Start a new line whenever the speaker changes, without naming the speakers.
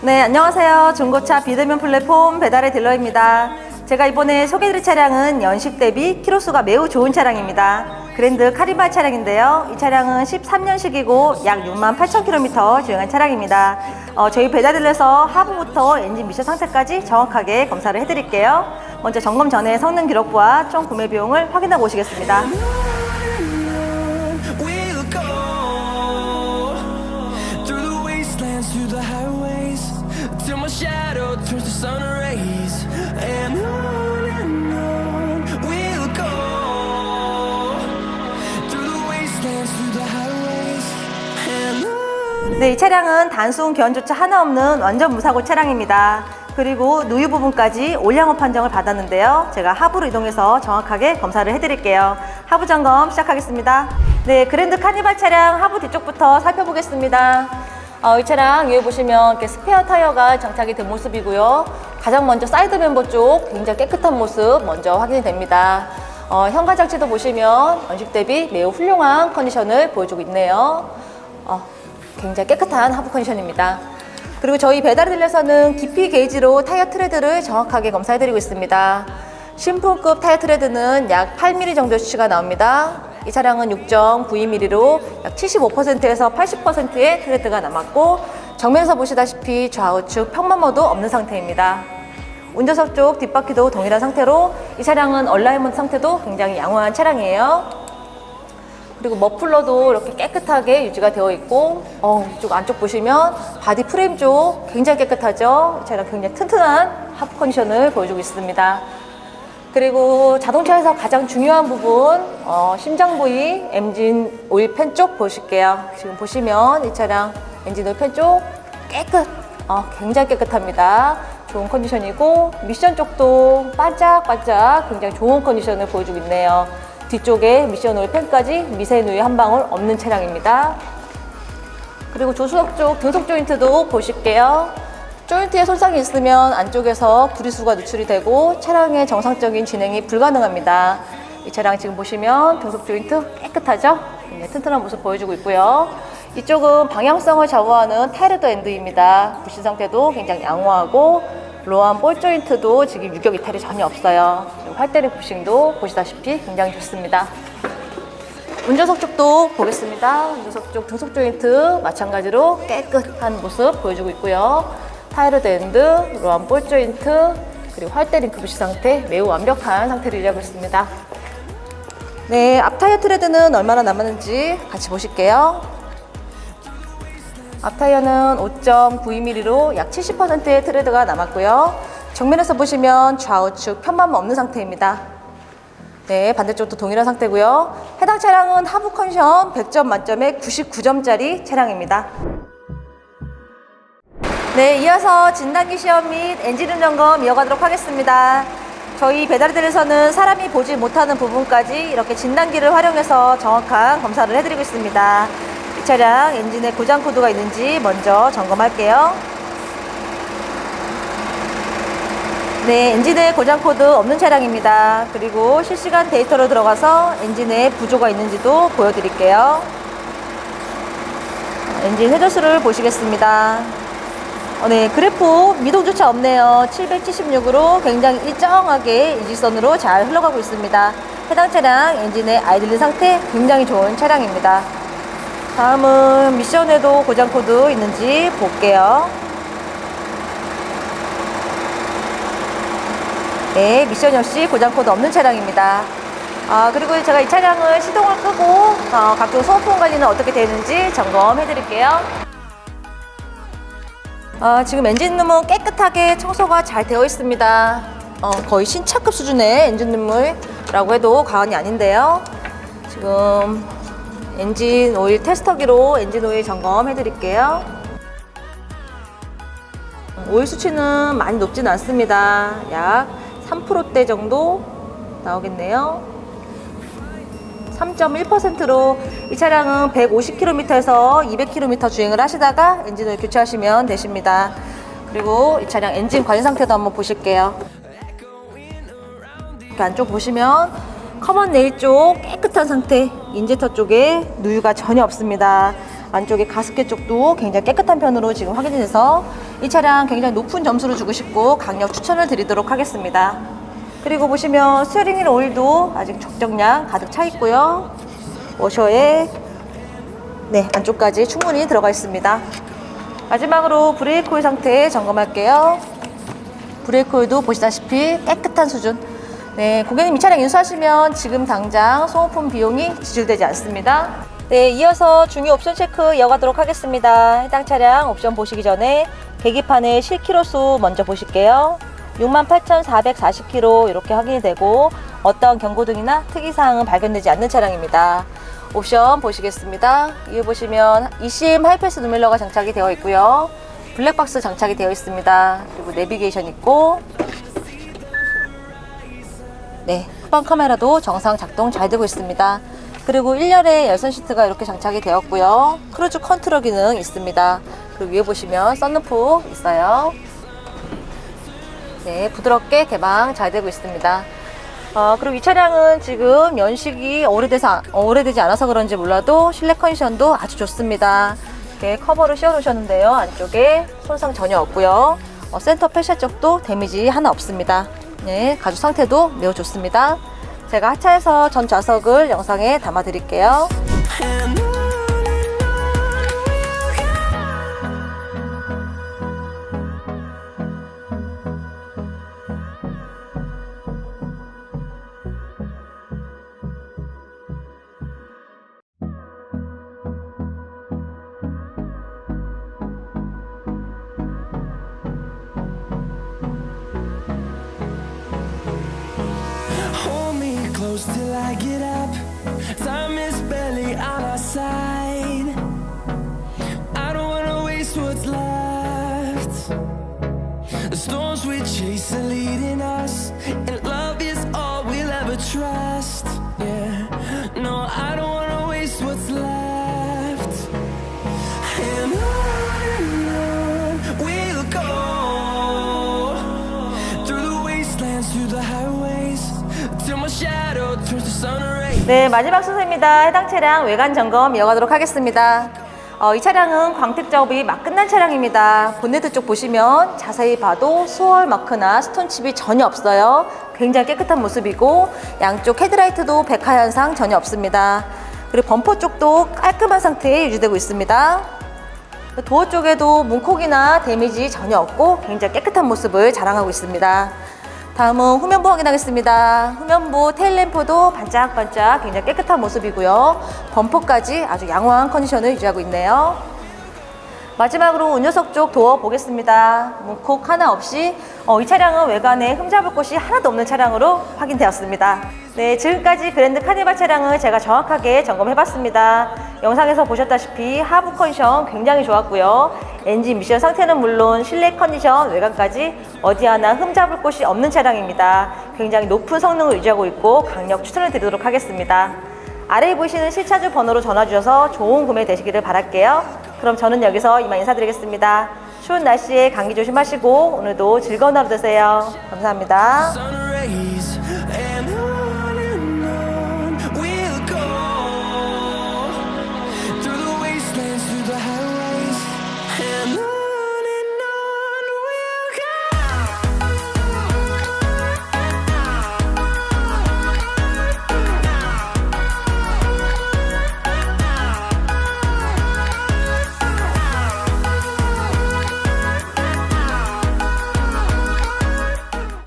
네, 안녕하세요. 중고차 비대면 플랫폼 배달의 딜러입니다. 제가 이번에 소개해드릴 차량은 연식 대비 키로수가 매우 좋은 차량입니다. 그랜드 카리바 차량인데요. 이 차량은 13년식이고 약 6만 8천 킬로미터 주행한 차량입니다. 어, 저희 배달딜러에서 하부부터 엔진 미션 상태까지 정확하게 검사를 해드릴게요. 먼저 점검 전에 성능 기록부와 총 구매 비용을 확인하고 오시겠습니다. 네, 이 차량은 단순 교환조차 하나 없는 완전 무사고 차량입니다. 그리고 누유 부분까지 올량호 판정을 받았는데요. 제가 하부로 이동해서 정확하게 검사를 해드릴게요. 하부 점검 시작하겠습니다. 네, 그랜드 카니발 차량 하부 뒤쪽부터 살펴보겠습니다. 어, 이 차량 위에 보시면 이렇게 스페어 타이어가 장착이 된 모습이고요. 가장 먼저 사이드 멤버 쪽 굉장히 깨끗한 모습 먼저 확인이 됩니다. 어, 현관 장치도 보시면 연식 대비 매우 훌륭한 컨디션을 보여주고 있네요. 어, 굉장히 깨끗한 하부 컨디션입니다. 그리고 저희 배달을 들려서는 깊이 게이지로 타이어 트레드를 정확하게 검사해드리고 있습니다. 신품급 타이어 트레드는 약 8mm 정도 수치가 나옵니다. 이 차량은 6.92mm로 약 75%에서 80%의 트레드가 남았고 정면에서 보시다시피 좌우측 평만모도 없는 상태입니다. 운전석 쪽 뒷바퀴도 동일한 상태로 이 차량은 얼라이먼트 상태도 굉장히 양호한 차량이에요. 그리고 머플러도 이렇게 깨끗하게 유지가 되어 있고 어, 이쪽 안쪽 보시면 바디 프레임 쪽 굉장히 깨끗하죠. 이 차량 굉장히 튼튼한 하프 컨디션을 보여주고 있습니다. 그리고 자동차에서 가장 중요한 부분 어, 심장 부위 엔진 오일 팬 쪽 보실게요. 지금 보시면 이 차량 엔진 오일 팬 쪽 깨끗, 어, 굉장히 깨끗합니다. 좋은 컨디션이고 미션 쪽도 반짝반짝 굉장히 좋은 컨디션을 보여주고 있네요. 뒤쪽에 미션 오일 팬까지 미세누이 한 방울 없는 차량입니다. 그리고 조수석 쪽 등속 조인트도 보실게요. 조인트에 손상이 있으면 안쪽에서 구리수가 누출이 되고 차량의 정상적인 진행이 불가능합니다. 이 차량 지금 보시면 등속 조인트 깨끗하죠? 네, 튼튼한 모습 보여주고 있고요. 이쪽은 방향성을 좌우하는 타이르드 엔드입니다. 부신 상태도 굉장히 양호하고 로한 볼 조인트도 지금 유격 이탈이 전혀 없어요. 활대리 부싱도 보시다시피 굉장히 좋습니다. 운전석 쪽도 보겠습니다. 운전석 쪽 등속 조인트 마찬가지로 깨끗한 모습 보여주고 있고요. 타이르드 엔드, 로한 볼 조인트, 그리고 활대 링크 부시 상태 매우 완벽한 상태를 유지하고 있습니다. 네, 앞 타이어 트레드는 얼마나 남았는지 같이 보실게요. 앞 타이어는 5.92mm로 약 70%의 트레드가 남았고요. 정면에서 보시면 좌우측 편만 없는 상태입니다. 네, 반대쪽도 동일한 상태고요. 해당 차량은 하부 컨디션 100점 만점에 99점짜리 차량입니다. 네, 이어서 진단기 시험 및 엔진음 점검 이어가도록 하겠습니다. 저희 배달들에서는 사람이 보지 못하는 부분까지 이렇게 진단기를 활용해서 정확한 검사를 해드리고 있습니다. 이 차량 엔진에 고장 코드가 있는지 먼저 점검할게요. 네, 엔진에 고장 코드 없는 차량입니다. 그리고 실시간 데이터로 들어가서 엔진에 부조가 있는지도 보여드릴게요. 엔진 회전수를 보시겠습니다. 어, 네, 그래프 미동조차 없네요. 776으로 굉장히 일정하게 일직선으로 잘 흘러가고 있습니다. 해당 차량 엔진의 아이들린 상태 굉장히 좋은 차량입니다. 다음은 미션에도 고장 코드 있는지 볼게요. 네, 미션 역시 고장 코드 없는 차량입니다. 아, 그리고 제가 이 차량을 시동을 끄고 어, 각종 소모품 관리는 어떻게 되는지 점검해 드릴게요. 어, 지금 엔진룸은 깨끗하게 청소가 잘 되어 있습니다. 어, 거의 신차급 수준의 엔진룸이라고 해도 과언이 아닌데요. 지금 엔진 오일 테스터기로 엔진 오일 점검해 드릴게요. 오일 수치는 많이 높진 않습니다. 약 3%대 정도 나오겠네요. 3.1%로 이 차량은 150km에서 200km 주행을 하시다가 엔진을 교체하시면 되십니다. 그리고 이 차량 엔진 관리 상태도 한번 보실게요. 이렇게 안쪽 보시면 커먼 네일 쪽 깨끗한 상태, 인젝터 쪽에 누유가 전혀 없습니다. 안쪽에 가습기 쪽도 굉장히 깨끗한 편으로 지금 확인이 돼서 이 차량 굉장히 높은 점수를 주고 싶고 강력 추천을 드리도록 하겠습니다. 그리고 보시면 휠 오일도 아직 적정량 가득 차 있고요. 워셔에 네, 안쪽까지 충분히 들어가 있습니다. 마지막으로 브레이크 오일 상태 점검할게요. 브레이크 오일도 보시다시피 깨끗한 수준. 네, 고객님 이 차량 인수하시면 지금 당장 소모품 비용이 지출되지 않습니다. 네, 이어서 중요 옵션 체크 이어가도록 하겠습니다. 해당 차량 옵션 보시기 전에 계기판의 실키로수 먼저 보실게요. 68,440km 이렇게 확인이 되고 어떤 경고등이나 특이사항은 발견되지 않는 차량입니다. 옵션 보시겠습니다. 이에 보시면 eCM 하이패스 누멜러가 장착이 되어 있고요. 블랙박스 장착이 되어 있습니다. 그리고 내비게이션 있고 네, 후방 카메라도 정상 작동 잘 되고 있습니다. 그리고 1열에 열선 시트가 이렇게 장착이 되었고요. 크루즈 컨트롤 기능 있습니다. 그리고 위에 보시면 썬루프 있어요. 네, 부드럽게 개방 잘 되고 있습니다. 어, 그리고 이 차량은 지금 연식이 오래돼서, 어, 오래되지 않아서 그런지 몰라도 실내 컨디션도 아주 좋습니다. 이렇게 커버를 씌워 놓으셨는데요. 안쪽에 손상 전혀 없고요. 어, 센터 패샤 쪽도 데미지 하나 없습니다. 네, 가죽 상태도 매우 좋습니다. 제가 하차해서 전 좌석을 영상에 담아 드릴게요.
Till I get up. Time
네, 마지막 순서입니다. 해당 차량 외관 점검 이어가도록 하겠습니다. 어, 이 차량은 광택 작업이 막 끝난 차량입니다. 본네트 쪽 보시면 자세히 봐도 수월 마크나 스톤칩이 전혀 없어요. 굉장히 깨끗한 모습이고 양쪽 헤드라이트도 백화 현상 전혀 없습니다. 그리고 범퍼 쪽도 깔끔한 상태에 유지되고 있습니다. 도어 쪽에도 문콕이나 데미지 전혀 없고 굉장히 깨끗한 모습을 자랑하고 있습니다. 다음은 후면부 확인하겠습니다. 후면부 테일램프도 반짝반짝 굉장히 깨끗한 모습이고요. 범퍼까지 아주 양호한 컨디션을 유지하고 있네요. 마지막으로 운전석 쪽 도어 보겠습니다. 문콕 하나 없이 어, 이 차량은 외관에 흠잡을 곳이 하나도 없는 차량으로 확인되었습니다. 네, 지금까지 그랜드 카니발 차량을 제가 정확하게 점검해봤습니다. 영상에서 보셨다시피 하부 컨디션 굉장히 좋았고요. 엔진 미션 상태는 물론 실내 컨디션, 외관까지 어디 하나 흠잡을 곳이 없는 차량입니다. 굉장히 높은 성능을 유지하고 있고 강력 추천을 드리도록 하겠습니다. 아래에 보이시는 실차주 번호로 전화 주셔서 좋은 구매 되시기를 바랄게요. 그럼 저는 여기서 이만 인사드리겠습니다. 추운 날씨에 감기 조심하시고 오늘도 즐거운 하루 되세요. 감사합니다.